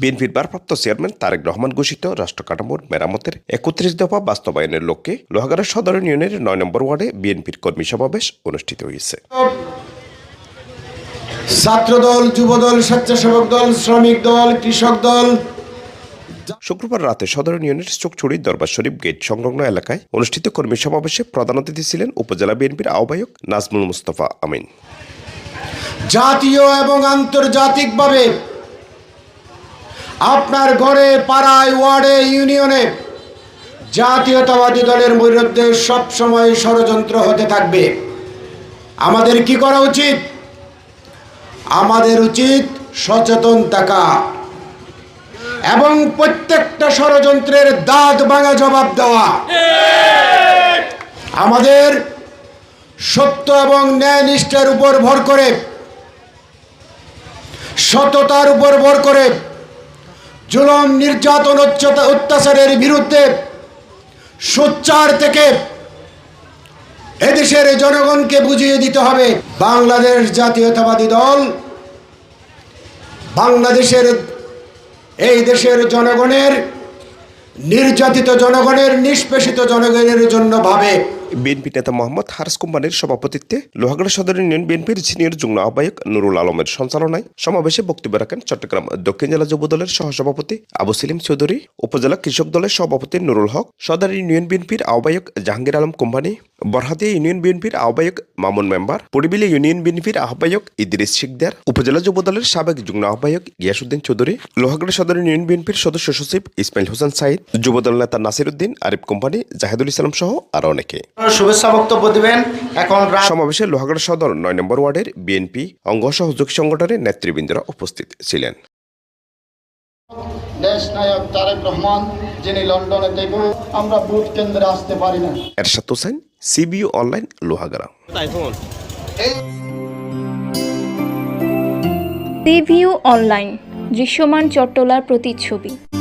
বিএনপির ভারপ্রাপ্ত চেয়ারম্যান তারেক রহমান ঘোষিত রাষ্ট্র কাঠামোর মেরামতের একত্রিশ দফা বাস্তবায়নের লক্ষ্যে লোহাগাড়া সদর ইউনিয়নের নয় নম্বর ওয়ার্ডে বিএনপির কর্মী সমাবেশ অনুষ্ঠিত হয়েছে। ছাত্রদল যুবদল স্বেচ্ছাসেবক দল শ্রমিক দল কৃষক দল শুক্রবার রাতে সদর ইউনিয়নের চোখছড়ি দরবার শরীফ গেট সংলগ্ন এলাকায় অনুষ্ঠিত কর্মী সমাবেশে প্রধান অতিথি ছিলেন উপজেলা বিএনপির আহ্বায়ক নাজমুল মুস্তফা আমিন। জাতীয় এবং আন্তর্জাতিকভাবে আপনার ঘরে, পাড়ায়, ওয়ার্ডে, ইউনিয়নে জাতীয়তাবাদী দলের বিরুদ্ধে সবসময় ষড়যন্ত্র হতে থাকবে। আমাদের কি করা উচিত? আমাদের উচিত সচেতন থাকা। এবং প্রত্যেকটা ষড়যন্ত্রের দাঁত ভাঙা জবাব দেওয়া। আমাদের সত্য এবং ন্যায় নিষ্ঠার উপর ভর করে, সততার উপর ভর করে জুলম, নির্যাতন অত্যাচারের বিরুদ্ধে সোচ্চার থেকে এদেশের জনগণকে বুঝিয়ে দিতে হবে, বাংলাদেশ জাতীয়তাবাদী দল বাংলাদেশের এই দেশের জনগণের নির্যাতিত জনগণের, নিষ্পেষিত জনগণের জন্য ভাবে। বিএনপি নেতা মোহাম্মদ হারস কোম্পানির সভাপতিত্বে লোহাগড়া সদর ইউনিয়ন বিএনপির সিনিয়র যুগ্ম আহ্বায়ক নুরুল আলমের সঞ্চালনায় সমাবেশে বক্তব্য রাখেন চট্টগ্রাম দক্ষিণ জেলা যুব দলের সহসভাপতি আবু সেলিম চৌধুরী, উপজেলা কৃষক দলের সভাপতি নুরুল হক, সদর ইউনিয়ন বিএনপির আহ্বায়ক জাহাঙ্গীর আলম কোম্পানি বরহাতিয়া ইউনিয়ন বিএনপির আহ্বায়ক মামুন মেম্বার, পরিবিলি ইউনিয়ন বিএনপির আহ্বায়ক ইদ্রিস শিকদার, উপজেলা যুব দলের সাবেক যুগ্ম আহ্বায়ক গিয়াসুদ্দিন চৌধুরী, লোহাগড়া সদর ইউনিয়ন বিএনপির সদস্য সচিব ইসমাইল হোসেন সাইদ যুবদল নেতা নাসির উদ্দিন আরিফ কোম্পানি জাহেদুল ইসলাম সহ আরও অনেকে। শুভেচ্ছা বক্তব্য দিবেন। এখন রা- সমাবেশে লোহাগড়া সদর নয় নম্বর ওয়ার্ডের বিএনপি অঙ্গ সহযোগী সংগঠনের নেতৃবৃন্দরা উপস্থিত ছিলেন। দেশ নায়ক তারেক রহমান যিনি লন্ডনে আমরা ভোট কেন্দ্রে আসতে পারি না। Ershad Hossain Seaview online Lohagara. Seaview online দৃশ্যমান চট্টলার প্রতিচ্ছবি।